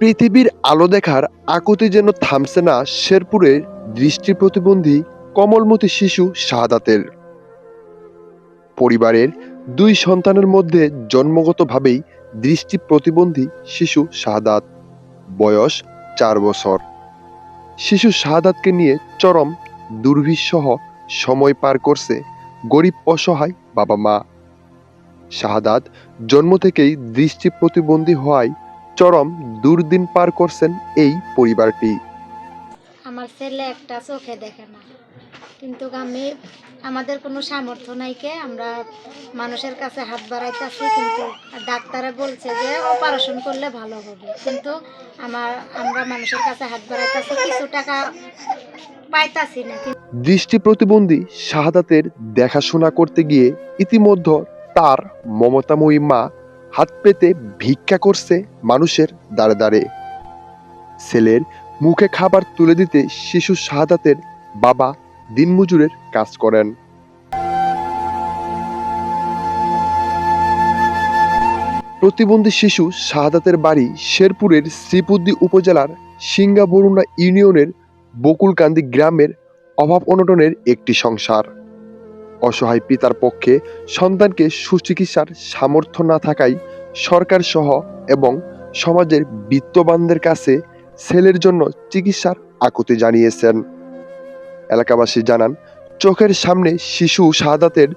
পৃথিবীর আলো দেখার আকুতি যেন থামছে না শেরপুরের দৃষ্টি প্রতিবন্ধী কমলমতি শিশু শাহাদাতের। পরিবারের দুই সন্তানের মধ্যে জন্মগতভাবেই দৃষ্টি প্রতিবন্ধী শিশু শাহাদাত, বয়স চার বছর। শিশু শাহাদাতকে নিয়ে চরম দুর্বিষহ সময় পার করছে গরিব অসহায় বাবা মা। শাহাদাত জন্ম থেকেই দৃষ্টি প্রতিবন্ধী হওয়ায় চরম দুর্দিন পার করছেন এই পরিবারটি। আমার ছেলে একটা চোখে দেখে না। কিন্তু আমি আমাদের কোনো সামর্থ্য নাই কে আমরা মানুষের কাছে হাত বাড়াইতেছি কিন্তু ডাক্তারে বলছে যে অপারেশন করলে ভালো হবে। কিন্তু আমার আমরা মানুষের কাছে হাত বাড়াইতেছি কিছু টাকা পাইতাছি না। দৃষ্টি প্রতিবন্ধী শাহাদাতের দেখাশোনা করতে গিয়ে ইতিমধ্যে তার মমতাময়ী মা হাত পেতে ভিক্ষা করছে মানুষের দাঁড়ে দাঁড়ে ছেলের মুখে খাবার তুলে দিতে শিশু শাহাদাতের বাবা দিনমজুরের কাজ করেন। প্রতিবন্ধী শিশু শাহাদাতের বাড়ি শেরপুরের শ্রীপুদ্দি উপজেলার সিঙ্গাবরুণা ইউনিয়নের বকুলকান্দি গ্রামের অভাব অনটনের একটি সংসার। অসহায় পিতার পক্ষে সন্তানকে সুচিকিৎসার সামর্থ্য না থাকায় সরকার সহ এবং সমাজের বিত্তবানদের কাছে ছেলের জন্য চিকিৎসার আকুতি জানিয়েছেন। এলাকাবাসী জানান, চোখের সামনে শিশু শাহাদাতের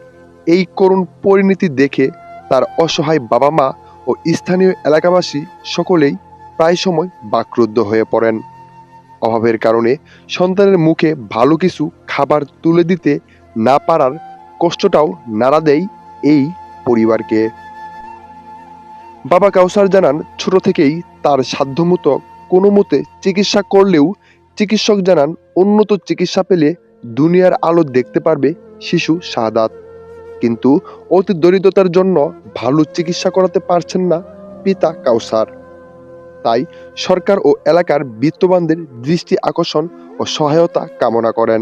এই করুণ পরিণতি দেখে তার অসহায় বাবা মা ও স্থানীয় এলাকাবাসী সকলেই প্রায় সময় বাক্রুদ্ধ হয়ে পড়েন। অভাবের কারণে সন্তানের মুখে ভালো কিছু খাবার তুলে দিতে না পারার কষ্টটাও নাড়া দেয় এই পরিবারকে। বাবা কাউসার জানান, ছোট থেকেই তার সাধ্যমতো কোনো মতে চিকিৎসা করলেও চিকিৎসক জানান, উন্নত চিকিৎসা পেলে দুনিয়ার আলো দেখতে পারবে শিশু শাহাদাত। কিন্তু অতি দরিদ্রতার জন্য ভালো চিকিৎসা করাতে পারছেন না পিতা কাউসার। তাই সরকার ও এলাকার বিত্তবানদের দৃষ্টি আকর্ষণ ও সহায়তা কামনা করেন।